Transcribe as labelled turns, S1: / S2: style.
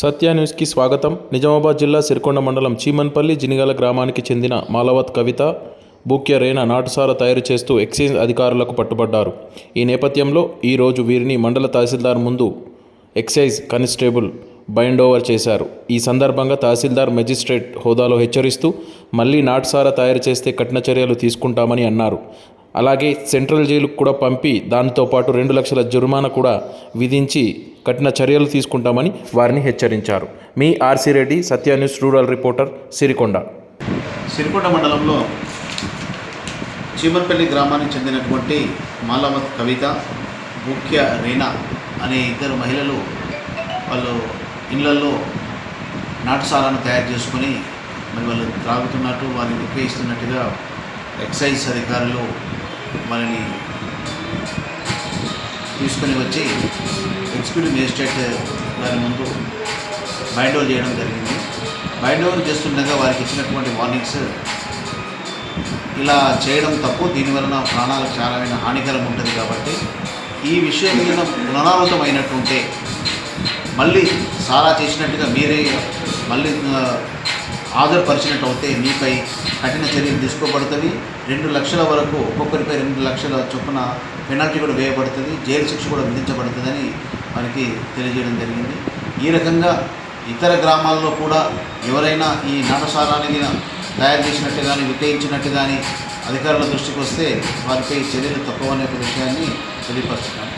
S1: సత్య న్యూస్కి స్వాగతం. నిజామాబాద్ జిల్లా సిరికొండ మండలం చీమన్పల్లి జినిగల గ్రామానికి చెందిన మాలవత్ కవిత బూక్య రేణ నాటుసార తయారు చేస్తూ ఎక్సైజ్ అధికారులకు పట్టుబడ్డారు. ఈ నేపథ్యంలో ఈరోజు వీరిని మండల తహసీల్దార్ ముందు ఎక్సైజ్ కానిస్టేబుల్ బైండ్ ఓవర్ చేశారు. ఈ సందర్భంగా తహసీల్దార్ మెజిస్ట్రేట్ హోదాలో హెచ్చరిస్తూ మళ్ళీ నాటుసార తయారు చేస్తే కఠిన చర్యలు తీసుకుంటామని అన్నారు. అలాగే సెంట్రల్ జైలుకు కూడా పంపి దానితో పాటు రెండు లక్షల జుర్మానా కూడా విధించి కఠిన చర్యలు తీసుకుంటామని వారిని హెచ్చరించారు. మీ RC Reddy Satya news rural reporter Sirikonda.
S2: Sirikonda మండలంలో చీమర్పల్లి గ్రామానికి చెందినటువంటి మాలవత్ కవిత ముఖ్య రీనా అనే ఇద్దరు మహిళలు వాళ్ళు ఇళ్ళలో నాటుసారాను తయారు చేసుకొని మరి వాళ్ళు త్రాగుతున్నట్టు వారిని ఉపయోగిస్తున్నట్టుగా ఎక్సైజ్ అధికారులు వాళ్ళని తీసుకొని వచ్చి ఎగ్జిక్యూటివ్ మేజిస్ట్రేట్ గారి ముందు బైండ్ ఓవర్ చేయడం జరిగింది. బైండ్ ఓవర్ చేస్తుండగా వారికి ఇచ్చినటువంటి వార్నింగ్స్ ఇలా చేయడం తప్పు. దీనివలన ప్రాణాలకు చాలా హానికరం ఉంటుంది కాబట్టి ఈ విషయం మీద పునరావృతం అయినట్టుంటే మళ్ళీ సారా చేసినట్టుగా మీరే మళ్ళీ ఆ, మీపై కఠిన చర్యలు తీసుకోబడుతుంది. రెండు లక్షల వరకు ఒక్కొక్కరిపై రెండు లక్షల చొప్పున పెనాల్టీ కూడా వేయబడుతుంది. జైలు శిక్ష కూడా విధించబడుతుందని మనకి తెలియజేయడం జరిగింది. ఈ రకంగా ఇతర గ్రామాల్లో కూడా ఎవరైనా ఈ నాటసారాన్ని తయారు చేసినట్టు కానీ విక్రయించినట్టు కానీ అధికారుల దృష్టికి వస్తే వారిపై చర్యలు తప్పవనే ఒక విషయాన్ని తెలియపరుస్తున్నాను.